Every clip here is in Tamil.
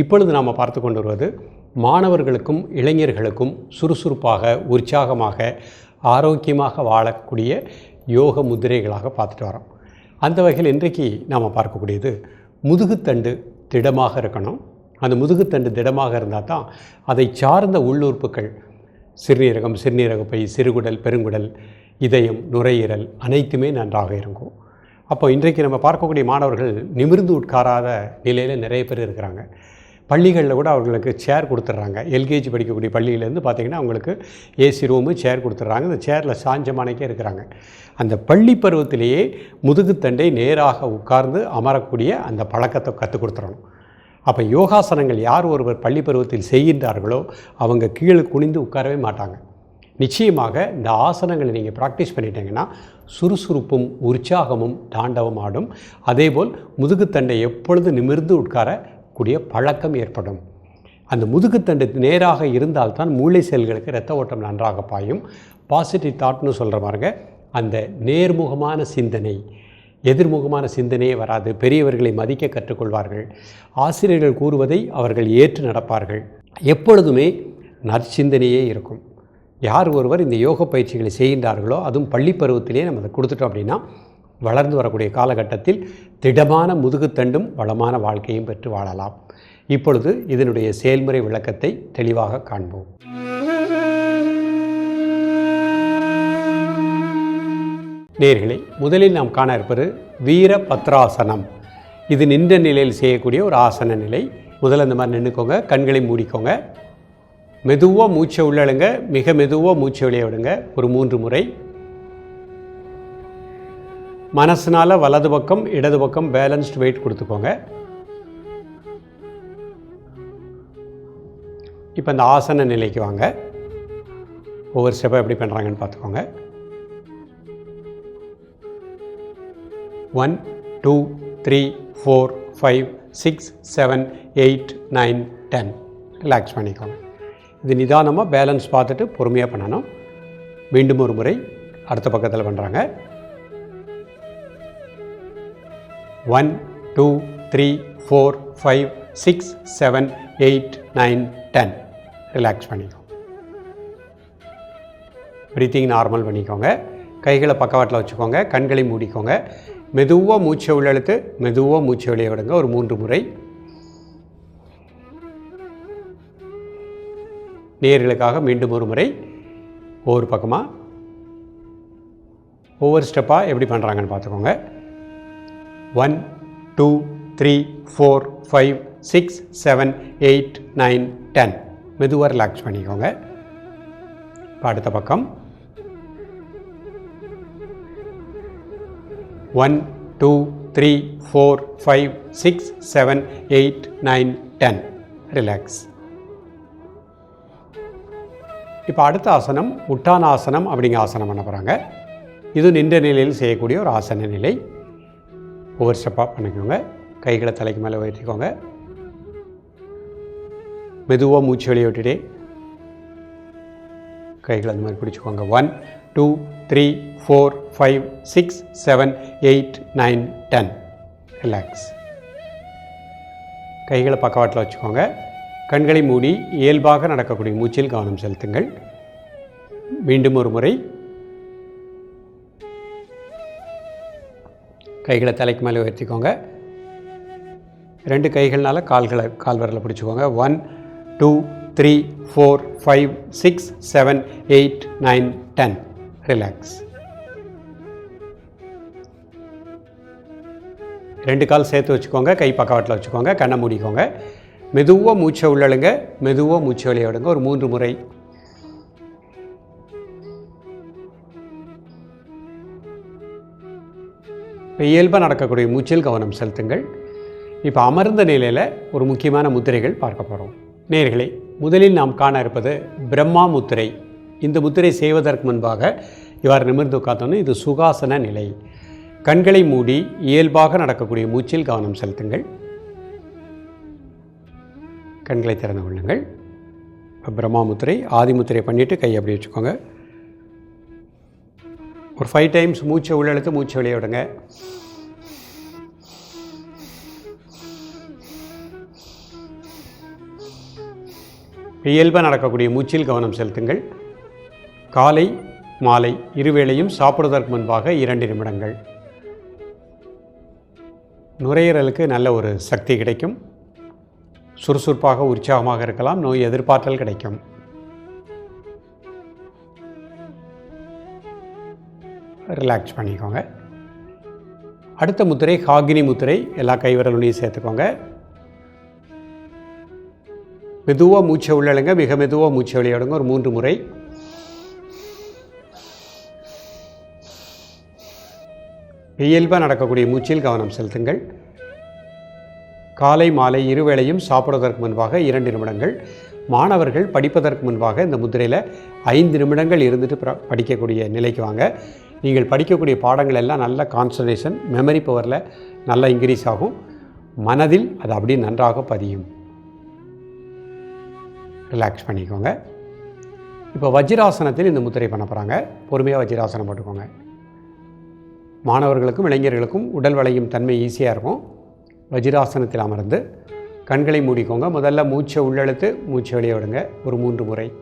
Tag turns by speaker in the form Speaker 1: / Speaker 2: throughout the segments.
Speaker 1: இப்பொழுது நாம் பார்த்து கொண்டு வருவது மாணவர்களுக்கும் இளைஞர்களுக்கும் சுறுசுறுப்பாக உற்சாகமாக ஆரோக்கியமாக வாழக்கூடிய யோக முதிரைகளாக பார்த்துட்டு வரோம். அந்த வகையில் இன்றைக்கு நாம் பார்க்கக்கூடியது முதுகுத்தண்டு திடமாக இருக்கணும். அந்த முதுகுத்தண்டு திடமாக இருந்தால் தான் அதை சார்ந்த உள்ளுறுப்புகள் சிறுநீரகம் சிறுநீரகப்பை சிறுகுடல் பெருங்குடல் இதயம் நுரையீரல் அனைத்துமே நன்றாக இருக்கும். அப்போ இன்றைக்கு நம்ம பார்க்கக்கூடிய மாணவர்கள் நிமிர்ந்து உட்காராத நிலையில் நிறைய பேர் இருக்கிறாங்க. பள்ளிகளில் கூட அவர்களுக்கு சேர் கொடுத்துட்றாங்க. எல்கேஜி படிக்கக்கூடிய பள்ளியிலேருந்து பார்த்திங்கன்னா அவங்களுக்கு ஏசி ரூமு சேர் கொடுத்துட்றாங்க. அந்த சேரில் சாஞ்சமானக்கே இருக்கிறாங்க. அந்த பள்ளி பருவத்திலேயே முதுகுத்தண்டை நேராக உட்கார்ந்து அமரக்கூடிய அந்த பழக்கத்தை கற்றுக் கொடுத்துடணும். அப்போ யோகாசனங்கள் யார் ஒருவர் பள்ளி பருவத்தில் செய்கின்றார்களோ அவங்க கீழே குனிந்து உட்காரவே மாட்டாங்க. நிச்சயமாக இந்த ஆசனங்களை நீங்கள் ப்ராக்டிஸ் பண்ணிட்டீங்கன்னா சுறுசுறுப்பும் உற்சாகமும் தாண்டவம் ஆடும் அதேபோல் முதுகுத்தண்டை எப்பொழுது நிமிர்ந்து உட்கார கூடிய பழக்கம் ஏற்படும். அந்த முதுகுத்தண்டு நேராக இருந்தால்தான் மூளை செல்களுக்கு இரத்த ஓட்டம் நன்றாக பாயும். பாசிட்டிவ் தாட்னு சொல்கிற மாதிரிங்க அந்த நேர்முகமான சிந்தனை எதிர்முகமான சிந்தனையே வராது. பெரியவர்களை மதிக்க கற்றுக்கொள்வார்கள். ஆசிரியர்கள் கூறுவதை அவர்கள் ஏற்று நடப்பார்கள். எப்பொழுதுமே நற்சிந்தனையே இருக்கும். யார் ஒருவர் இந்த யோக பயிற்சிகளை செய்கின்றார்களோ அதுவும் பள்ளி பருவத்திலே நம்ம அதை கொடுத்துட்டோம் அப்படின்னா வளர்ந்து வரக்கூடிய காலகட்டத்தில் திடமான முதுகுத்தண்டும் வளமான வாழ்க்கையும் பெற்று வாழலாம். இப்பொழுது இதனுடைய செயல்முறை விளக்கத்தை தெளிவாக காண்போம். நேர்களே முதலில் நாம் காண இருப்பது வீர பத்ராசனம் இது நின்ற நிலையில் செய்யக்கூடிய ஒரு ஆசன நிலை. முதல்ல இந்த மாதிரி நின்றுக்கோங்க கண்களை மூடிக்கோங்க. மெதுவாக மூச்சை உள்ளழுங்க மிக மெதுவாக மூச்சை வெளியே விடுங்க. ஒரு மூன்று முறை. மனசினால் வலது பக்கம் இடது பக்கம் பேலன்ஸ்டு வெயிட் கொடுத்துக்கோங்க. இப்போ இந்த ஆசன நிலைக்கு வாங்க. ஒவ்வொரு ஸ்டெப்பாக எப்படி பண்ணுறாங்கன்னு பார்த்துக்கோங்க. One two three four five six seven eight nine ten relax பண்ணிக்கோங்க. இது நிதானமாக பேலன்ஸ் பார்த்துட்டு பொறுமையாக பண்ணணும். மீண்டும் ஒரு முறை அடுத்த பக்கத்தில் பண்ணுறாங்க one two three four five six seven eight nine ten. Relax பண்ணிக்கோங்க ப்ரீத்திங் நார்மல் பண்ணிக்கோங்க. கைகளை பக்கவாட்டில் வச்சுக்கோங்க. கண்களை மூடிக்கோங்க. மெதுவாக மூச்சை உள்ளெழுத்து மெதுவாக மூச்சை வெளியே விடுங்க. ஒரு மூன்று முறை. நேர்களுக்காக மீண்டும் ஒரு முறை. ஒவ்வொரு பக்கமாக ஒவ்வொரு ஸ்டெப்பாக எப்படி பண்ணுறாங்கன்னு பார்த்துக்கோங்க. One two three four five six seven eight nine ten. மெதுவாக ரிலாக்ஸ் பண்ணிக்கோங்க. அடுத்த பக்கம். One two three four five six seven eight nine ten. Relax இப்போ அடுத்த ஆசனம் உட்டானாசனம் அப்படிங்கிற ஆசனம் பண்ண போகிறாங்க இது நின்ற நிலையில் செய்யக்கூடிய ஒரு ஆசன நிலை. ஒவ்வொரு ஸ்டெப்பாக பண்ணிக்கோங்க. கைகளை தலைக்கு மேலே உயர்த்திக்கோங்க. மெதுவாக மூச்சு வெளியே விட்டுட்டே. கைகளை அந்த மாதிரி பிடிச்சிக்கோங்க. One two three four five six seven eight nine ten relax கைகளை பக்கவாட்டில் வச்சுக்கோங்க. கண்களை மூடி இயல்பாக நடக்கக்கூடிய மூச்சில் கவனம் செலுத்துங்கள். மீண்டும் ஒரு முறை கைகளை தலைக்கு மேலே உயர்த்திக்கோங்க. ரெண்டு கைகள்னால கால்களை கால் விரலை பிடிச்சிக்கோங்க. One two three four five six seven eight nine ten relax ரெண்டு கால் சேர்த்து வச்சுக்கோங்க. கை பக்கவாட்டில் வச்சுக்கோங்க. கண்ணை மூடிக்கோங்க. மெதுவாக மூச்சை உள்ளழுங்க. மெதுவாக மூச்சை வெளியே விடுங்க. ஒரு மூன்று முறை இப்போ இயல்பாக நடக்கக்கூடிய மூச்சில் கவனம் செலுத்துங்கள். இப்போ அமர்ந்த நிலையில் ஒரு முக்கியமான முத்திரைகள் பார்க்க போகிறோம் நேர்களை முதலில் நாம் காண இருப்பது பிரம்மா முத்திரை. இந்த முத்திரை செய்வதற்கு முன்பாக இவ்வாறு நிமிர்ந்து உட்கார்ந்தோன்னு இது சுகாசன நிலை. கண்களை மூடி இயல்பாக நடக்கக்கூடிய மூச்சில் கவனம் செலுத்துங்கள். கண்களை திறந்து கொள்ளுங்கள். பிரம்மா முத்திரை ஆதி முத்திரை பண்ணிவிட்டு கையை அப்படி வச்சுக்கோங்க. ஒரு ஃபைவ் டைம்ஸ் மூச்சை உள்ளெழுத்து மூச்சை வெளியே விடுங்க. இயல்பாக நடக்கக்கூடிய மூச்சில் கவனம் செலுத்துங்கள். காலை மாலை இருவேளையும் சாப்பிடுவதற்கு முன்பாக இரண்டு நிமிடங்கள். நுரையீரலுக்கு நல்ல ஒரு சக்தி கிடைக்கும். சுறுசுறுப்பாக உற்சாகமாக இருக்கலாம். நோய் எதிர்பார்த்தல் கிடைக்கும். ரிலாக்ஸ் பண்ணிக்கோங்க. அடுத்த முத்திரை ஹாகினி முத்திரை எல்லா கைவிரலுடையும் சேர்த்துக்கோங்க. மெதுவாக மூச்சை உள்ளழுங்க மிக மெதுவாக மூச்சை விளையாடுங்க ஒரு மூன்று முறை. இயல்பாக நடக்கக்கூடிய மூச்சில் கவனம் செலுத்துங்கள். காலை மாலை இருவேளையும் சாப்பிடுவதற்கு முன்பாக இரண்டு நிமிடங்கள். மாணவர்கள் படிப்பதற்கு முன்பாக இந்த முத்திரையில் ஐந்து நிமிடங்கள் இருந்துட்டு படிக்கக்கூடிய நிலைக்கு வாங்க. நீங்கள் படிக்கக்கூடிய பாடங்கள் எல்லாம் நல்ல கான்சன்ட்ரேஷன் மெமரி பவரில் நல்லா இன்க்ரீஸ் ஆகும். மனதில் அது அப்படியே நன்றாக பதியும். ரிலாக்ஸ் பண்ணிக்கோங்க. இப்போ வஜ்ராசனத்தில் இந்த முத்திரை பண்ண போகிறாங்க பொறுமையாக வஜ்ராசனம் போட்டுக்கோங்க. மாணவர்களுக்கும் இளைஞர்களுக்கும் உடல் வளையும் தன்மை ஈஸியாக இருக்கும். வஜ்ராசனத்தில் அமர்ந்து கண்களை மூடிக்கோங்க. முதல்ல மூச்சை உள்ளெழுத்து மூச்சை வெளியே விடுங்க. ஒரு மூன்று முறை.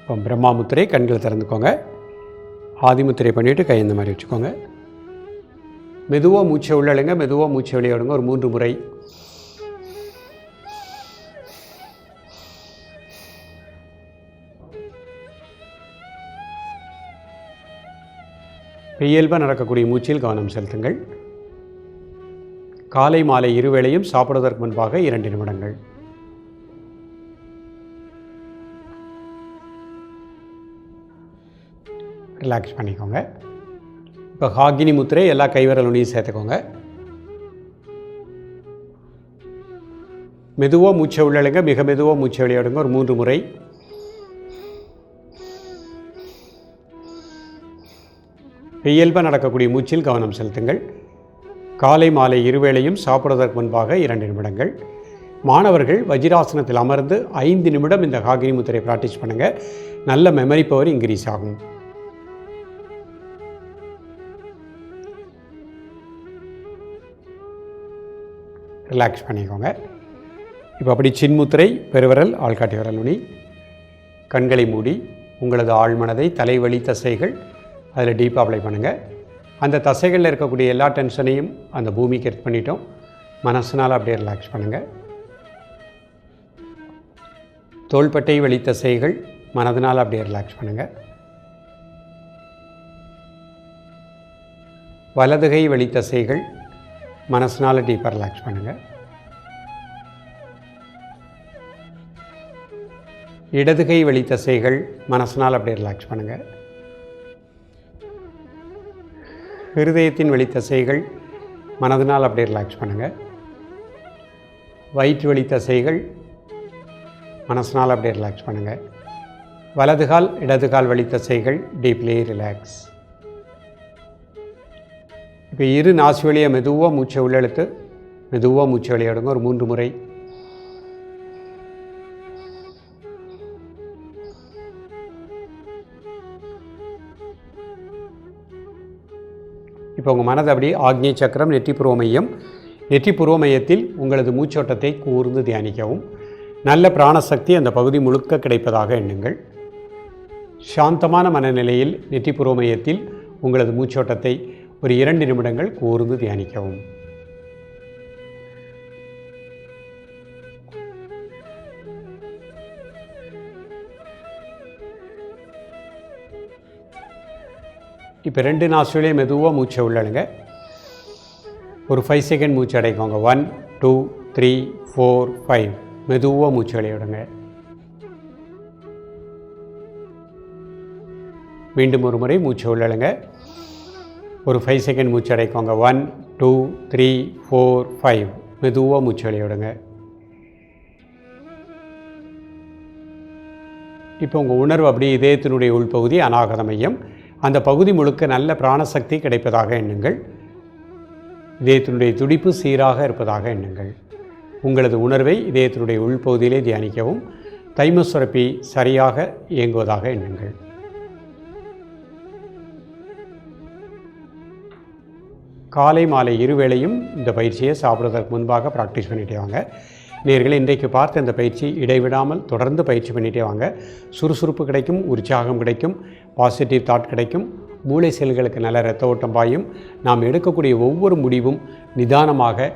Speaker 1: இப்போ பிரம்மா முத்திரை கண்களை திறந்துக்கோங்க. ஆதிமுத்திரை பண்ணிவிட்டு கை இந்த மாதிரி வச்சுக்கோங்க. மெதுவாக மூச்சை உள்ளழுங்க. மெதுவாக மூச்சை வெளியே விடுங்க. ஒரு மூன்று முறை. இயல்பாக நடக்கக்கூடிய மூச்சில் கவனம் செலுத்துங்கள். காலை மாலை இருவேளையும் சாப்பிடுவதற்கு முன்பாக இரண்டு நிமிடங்கள். ரிலாக்ஸ் பண்ணிக்கோங்க. இப்போ ஹாகினி முத்திரை எல்லா கைவிரலுடையும் சேர்த்துக்கோங்க. மெதுவாக மூச்சை உள்ளழுங்க மிக மெதுவாக மூச்சை விளையாடுங்க. ஒரு மூன்று முறை. இயல்பாக நடக்கக்கூடிய மூச்சில் கவனம் செலுத்துங்கள். காலை மாலை இருவேளையும் சாப்பிடுவதற்கு முன்பாக இரண்டு நிமிடங்கள். மாணவர்கள் வஜ்ராசனத்தில் அமர்ந்து ஐந்து நிமிடம் இந்த காகினி முத்திரை ப்ராக்டிஸ் பண்ணுங்கள் நல்ல மெமரி பவர் இன்க்ரீஸ் ஆகும். ரிலாக்ஸ் பண்ணிக்கோங்க. இப்போ அப்படி சின்முத்திரை பெருவிரல் ஆள்காட்டி விரல் நுனி. கண்களை மூடி உங்களது ஆழ்மனதை தலைவலி தசைகள் அதில் டீப்பாக அப்ளை பண்ணுங்கள் அந்த தசைகளில் இருக்கக்கூடிய எல்லா டென்ஷனையும் அந்த பூமிக்கு எடுத்து பண்ணிட்டோம். மனசனால் அப்படியே ரிலாக்ஸ் பண்ணுங்கள் தோள்பட்டை வலி தசைகள் மனதினால் அப்படியே ரிலாக்ஸ் பண்ணுங்கள் வலதுகை வலி தசைகள் மனசினால் டீப்பாக ரிலாக்ஸ் பண்ணுங்கள் இடதுகை வலி தசைகள் மனசினால் அப்படியே ரிலாக்ஸ் பண்ணுங்கள் ஹிருதயத்தின் வழி தசைகள் மனதினால் அப்படியே ரிலாக்ஸ் பண்ணுங்கள் வயிற்று வழி தசைகள் மனசினால் அப்படியே ரிலாக்ஸ் பண்ணுங்கள் வலது கால் இடது கால் வழி தசைகள் டீப்லி ரிலாக்ஸ் இப்போ இரு நாசி வழியை மெதுவாக மூச்சை உள்ளெழுத்து மெதுவாக மூச்சை விளையாடுங்க ஒரு மூன்று முறை இப்போ உங்கள் மனதை அப்படியே ஆக்ஞை சக்கரம் நெற்றி மையம் நெற்றி மையத்தில் உங்களது மூச்சோட்டத்தை கூர்ந்து தியானிக்கவும். நல்ல பிராணசக்தி அந்த பகுதி முழுக்க கிடைப்பதாக எண்ணுங்கள். சாந்தமான மனநிலையில் நெற்றி மையத்தில் உங்களது மூச்சோட்டத்தை ஒரு இரண்டு நிமிடங்கள் கூர்ந்து தியானிக்கவும். இப்போ ரெண்டு நாசுலையும் மெதுவாக மூச்சை உள்ளழுங்க ஒரு ஃபைவ் செகண்ட் மூச்சு அடைக்கோங்க. One two three four five மெதுவாக மூச்சு விளையாடுங்க மீண்டும் ஒரு முறை மூச்சு உள்ளழுங்க ஒரு ஃபைவ் செகண்ட் மூச்சு அடைக்கோங்க. One two three four five மெதுவாக மூச்சு விளையாடுங்க இப்போ உங்கள் உணர்வு அப்படியே இதயத்தினுடைய உள்பகுதி அநாகத மையம். அந்த பகுதி முழுக்க நல்ல பிராணசக்தி கிடைப்பதாக எண்ணுங்கள். இதயத்தினுடைய துடிப்பு சீராக இருப்பதாக எண்ணுங்கள். உங்களது உணர்வை இதயத்தினுடைய உள்பகுதியிலே தியானிக்கவும் தைம சுரப்பி சரியாக இயங்குவதாக எண்ணுங்கள். காலை மாலை இருவேளையும் இந்த பயிற்சியை சாப்பிட்றதுக்கு முன்பாக ப்ராக்டிஸ் பண்ணிட்டே வாங்க. நேர்களை இன்றைக்கு பார்த்த இந்த பயிற்சி இடைவிடாமல் தொடர்ந்து பயிற்சி பண்ணிட்டே வாங்க. சுறுசுறுப்பு கிடைக்கும் உற்சாகம் கிடைக்கும் பாசிட்டிவ் தாட் கிடைக்கும். மூளை செல்களுக்கு நல்ல இரத்த ஓட்டம் பாயும். நாம் எடுக்கக்கூடிய ஒவ்வொரு முடிவும் நிதானமாக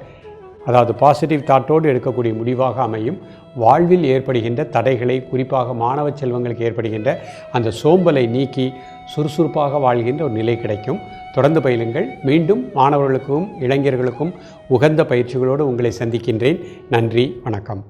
Speaker 1: அதாவது பாசிட்டிவ் தாட்டோடு எடுக்கக்கூடிய முடிவாக அமையும். வாழ்வில் ஏற்படுகின்ற தடைகளை குறிப்பாக மாணவ செல்வங்களுக்கு ஏற்படுகின்ற அந்த சோம்பலை நீக்கி சுறுசுறுப்பாக வாழ்கின்ற ஒரு நிலை கிடைக்கும். தொடர்ந்து பயிலுங்கள். மீண்டும் மாணவர்களுக்கும் இளைஞர்களுக்கும் உகந்த பயிற்சிகளோடு உங்களை சந்திக்கின்றேன். நன்றி வணக்கம்.